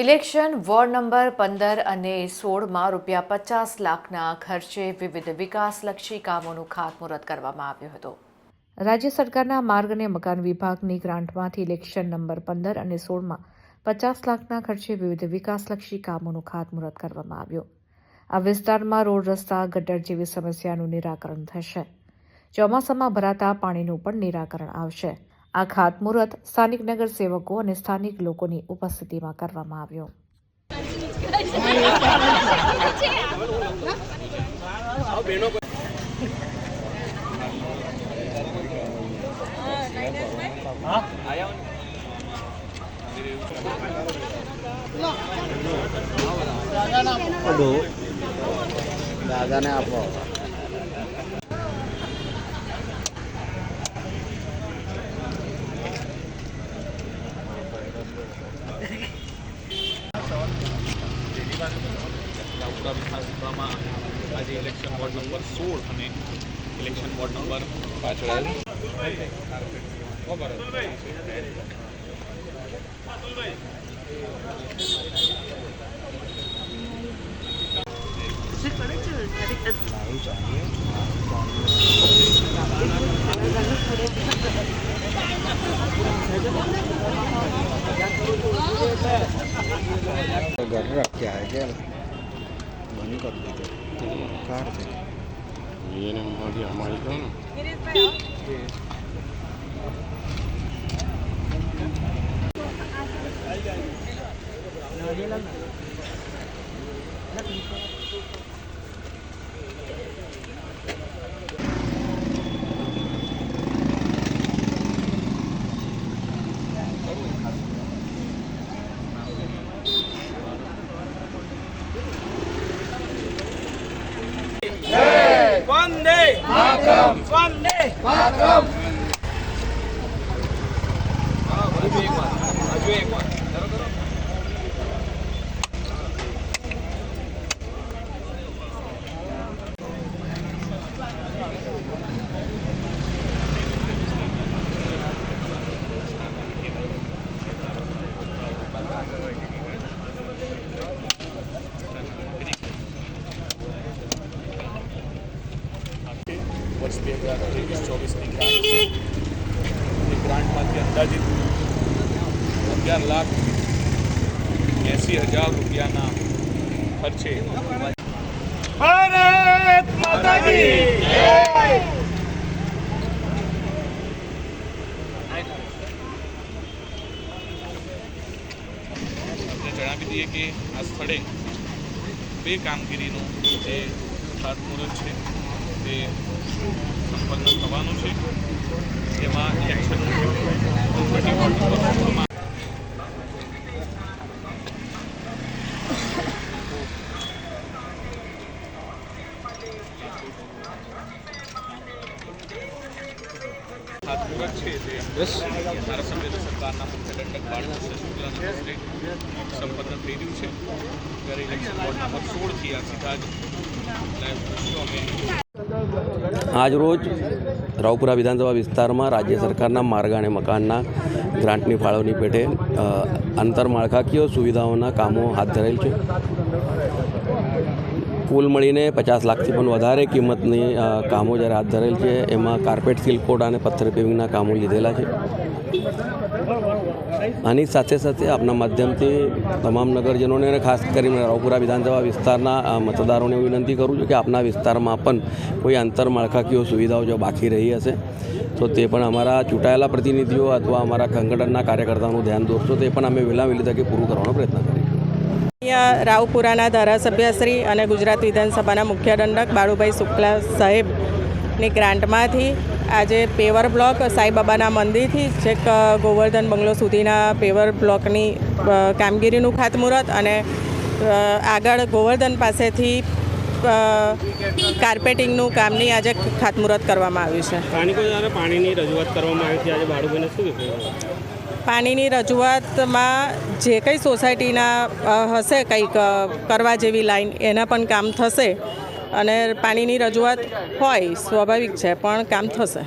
Election ward number પંદર અને સોળમાં રૂપિયા પચાસ લાખના ખર્ચે વિવિધ વિકાસલક્ષી કામોનું ખાતમુહૂર્ત કરવામાં આવ્યું હતું. રાજ્ય સરકારના માર્ગ અને મકાન વિભાગની ગ્રાન્ટમાંથી ઇલેક્શન નંબર પંદર અને સોળમાં પચાસ લાખના ખર્ચે વિવિધ વિકાસલક્ષી કામોનું ખાતમુહૂર્ત કરવામાં આવ્યું. આ વિસ્તારમાં રોડ રસ્તા, ગટર જેવી સમસ્યાનું નિરાકરણ થશે. ચોમાસામાં ભરાતા પાણીનું પણ નિરાકરણ આવશે. આ ખાતમુહૂર્ત સ્થાનિક નગર સેવકો અને સ્થાનિક લોકોની ઉપસ્થિતિમાં કરવામાં આવ્યો. દાદાને આપો. રાઉકા વિધાનસભામાં આજે ઇલેક્શન વોર્ડ નંબર સોળ અને ઇલેક્શન વોર્ડ નંબર પાછળ ઘર રખ્યા હે કે બંધ કરી દીધું કાર છે એને માંથી અમારી કહો ને Vande! Matram! Vande! Matram! વર્ષ બે હજાર ત્રેવીસ ચોવીસની ગ્રાન્ટ છે. એ ગ્રાન્ટમાંથી અંદાજિત અગિયાર લાખ એંસી હજાર રૂપિયાના ખર્ચે ભારત માતા જણાવી દઈએ કે આ સ્થળે બે કામગીરીનું જે ખાતમુહૂર્ત છે. તે સંપન્ન થવાનું છે જેમાં એક્શન સોળમાં છે તે ધારાસભ્ય સરકારના મુખ્ય દંડક બાળકૃષ્ણ શુક્લાના હસ્તે સંપન્ન થઈ રહ્યું છે. ત્યારે ઇલેક્શન વોર્ડ નંબર સોળથી આ સીધા જ લાઈવ દ્રશ્યો અમે આજરોજ રાવપુરા વિધાનસભા વિસ્તારમાં રાજ્ય સરકારના માર્ગ અને મકાનના ગ્રાન્ટની ફાળવણી પેટે આંતરમાળખાકીય સુવિધાઓના કામો હાથ ધરેલ છે. કુલ મળીને પચાસ લાખથી પણ વધારે કિંમતની કામો જ્યારે હાથ ધરેલ છે, એમાં કાર્પેટ સિલ્કોડ અને પથ્થર પેવિંગના કામો લીધેલા છે. આની સાથે સાથે આપના માધ્યમથી તમામ નગરજનોને અને ખાસ કરીને રાવપુરા વિધાનસભા વિસ્તારના મતદારોને વિનંતી કરું છું કે આપના વિસ્તારમાં પણ કોઈ આંતરમાળખાકીય સુવિધાઓ જો બાકી રહી હશે, તો તે પણ અમારા ચૂંટાયેલા પ્રતિનિધિઓ અથવા અમારા સંગઠનના કાર્યકર્તાઓનું ધ્યાન દોરશો, તે પણ અમે વહેલા વહેલી તકે પૂરું કરવાનો પ્રયત્ન કરીશું અહીંયા રાવપુરાના ધારાસભ્યશ્રી અને ગુજરાત વિધાનસભાના મુખ્ય દંડક બાળુભાઈ શુક્લા સાહેબની ગ્રાન્ટમાંથી આજે પેવર બ્લોક સાંઈબાબાના મંદિરથી છેક ગોવર્ધન બંગલો સુધીના પેવર બ્લોકની કામગીરીનું ખાતમુહૂર્ત અને આગળ ગોવર્ધન પાસેથી કાર્પેટિંગનું કામની આજે ખાતમુહૂર્ત કરવામાં આવ્યું છે. સ્થાનિકો દ્વારા પાણીની રજૂઆત કરવામાં આવી હતી આજે ભાડુભાઈને શું પાણીની રજૂઆતમાં જે કંઈ સોસાયટીના હશે કંઈક કરવા જેવી લાઈન એના પણ કામ થશે. અને પાણીની રજૂઆત હોય સ્વાભાવિક છે પણ કામ થશે.